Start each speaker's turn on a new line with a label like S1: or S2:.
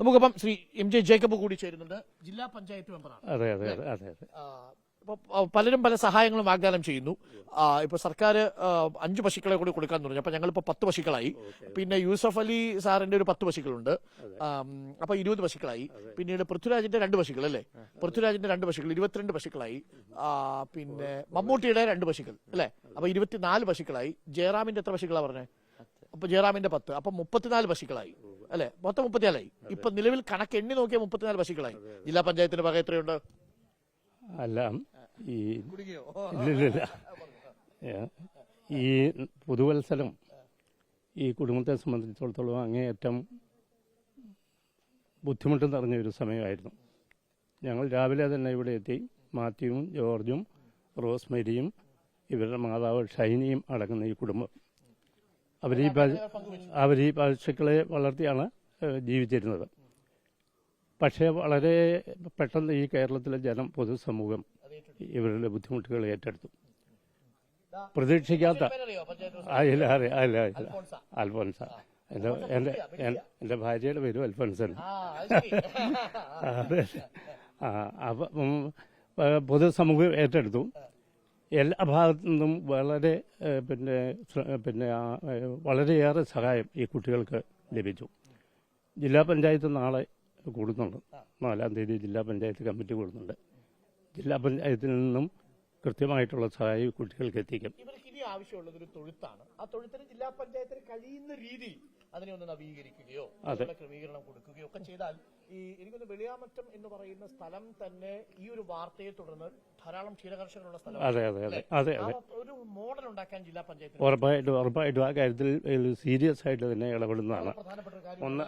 S1: നമുക്കിപ്പം Shri M J Jacob കൂടി ചേരുന്നുണ്ട്. ജില്ലാ പഞ്ചായത്ത് മെമ്പറാണ്
S2: അതെ അതെ അതെ അതെ.
S1: പലരും പല സഹായങ്ങളും വാഗ്ദാനം ചെയ്യുന്നു. ഇപ്പൊ സർക്കാർ അഞ്ച് പശുക്കളെ കൂടി കൊടുക്കാൻ തുടങ്ങി അപ്പൊ ഞങ്ങളിപ്പോ പത്ത് പശുക്കളായി. പിന്നെ യൂസഫ് അലി സാറിന്റെ ഒരു പത്ത് പശുക്കളുണ്ട്. അപ്പൊ ഇരുപത് പശുക്കളായി. പിന്നീട് പൃഥ്വിരാജിന്റെ രണ്ട് പശുക്കൾ അല്ലേ? പൃഥ്വിരാജിന്റെ രണ്ട് പശുക്കൾ ഇരുപത്തിരണ്ട് പശുക്കളായി. പിന്നെ മമ്മൂട്ടിയുടെ രണ്ട് പശുക്കൾ അല്ലെ? അപ്പൊ ഇരുപത്തിനാല് പശുക്കളായി. ജയറാമിന്റെ എത്ര പശുക്കളാ പറഞ്ഞേ? അപ്പൊ ജയറാമിന്റെ പത്ത്. അപ്പൊ മുപ്പത്തിനാല് പശുക്കളായി. അല്ലെ? മൊത്തം മുപ്പത്തിനാലായി. ഇപ്പൊ നിലവിൽ കണക്ക് എണ്ണി നോക്കിയ മുപ്പത്തിനാല് പശുക്കളായി. ജില്ലാ പഞ്ചായത്തിന്റെ ഭാഗം എത്രയുണ്ട്
S2: അല്ല ഈ ഇല്ലില്ല ഈ പുതുവത്സരം ഈ കുടുംബത്തെ സംബന്ധിച്ചിടത്തോളം അങ്ങേയറ്റം ബുദ്ധിമുട്ട് നിറഞ്ഞ ഒരു സമയമായിരുന്നു. ഞങ്ങൾ രാവിലെ തന്നെ ഇവിടെ എത്തി. മാത്യുവും ജോർജും റോസ്മരിയും ഇവരുടെ മാതാവ് ഷൈനിയും അടങ്ങുന്ന ഈ കുടുംബം. അവർ ഈ അവർ ഈ പശുക്കളെ വളർത്തിയാണ് ജീവിച്ചിരുന്നത്. പക്ഷേ വളരെ പെട്ടെന്ന് ഈ കേരളത്തിലെ ജനം പൊതുസമൂഹം ഇവരുടെ ബുദ്ധിമുട്ടുകൾ ഏറ്റെടുത്തു. പ്രതീക്ഷിക്കാത്ത അല്ല അറിയാം ഇല്ല അൽഫോൻസ എന്റെ എന്റെ എന്റെ ഭാര്യയുടെ പേര് അൽഫോൻസൻ
S1: അത്
S2: അപ്പൊ പൊതുസമൂഹം ഏറ്റെടുത്തു. എല്ലാ ഭാഗത്തു നിന്നും വളരെ പിന്നെ പിന്നെ വളരെയേറെ സഹായം ഈ കുട്ടികൾക്ക് ലഭിച്ചു. ജില്ലാ പഞ്ചായത്ത് നാളെ കൂടുന്നുണ്ട്. നാലാം തീയതി ജില്ലാ പഞ്ചായത്ത് കമ്മിറ്റി കൂടുന്നുണ്ട്. ജില്ലാ പഞ്ചായത്തിൽ നിന്നും കൃത്യമായിട്ടുള്ള സഹായം കുട്ടികൾക്ക് എത്തിക്കും.
S1: ഇവർക്ക് ഇനി ആവശ്യമുള്ളത് ഒരു തൊഴുത്താണ്. ആ തൊഴുത്തിന് ജില്ലാ പഞ്ചായത്തിന് കഴിയുന്ന രീതിയിൽ അതിനെ ഒന്ന് നവീകരിക്കുകയോ അതിനുള്ള ക്രമീകരണം കൊടുക്കുകയോ ഒക്കെ ചെയ്താൽ ഈ എനിക്കൊന്ന് വെളിയാമറ്റം എന്ന് പറയുന്ന സ്ഥലം തന്നെ ഈ ഒരു വാർത്തയെ തുടർന്ന് ധാരാളം ക്ഷീരകർഷകരുള്ള സ്ഥലം
S2: അതെ അതെ അതെ. അതെ അതെ.
S1: ഒരു മോഡൽ ഉണ്ടാക്കാൻ ജില്ലാ പഞ്ചായത്ത്
S2: ഉറപ്പായിട്ടും ഉറപ്പായിട്ടും ആ കാര്യത്തിൽ സീരിയസ് ആയിട്ട് തന്നെ ഇടപെടുന്നതാണ്.
S1: പ്രധാനപ്പെട്ട ഒരു കാര്യം
S2: ഒന്ന്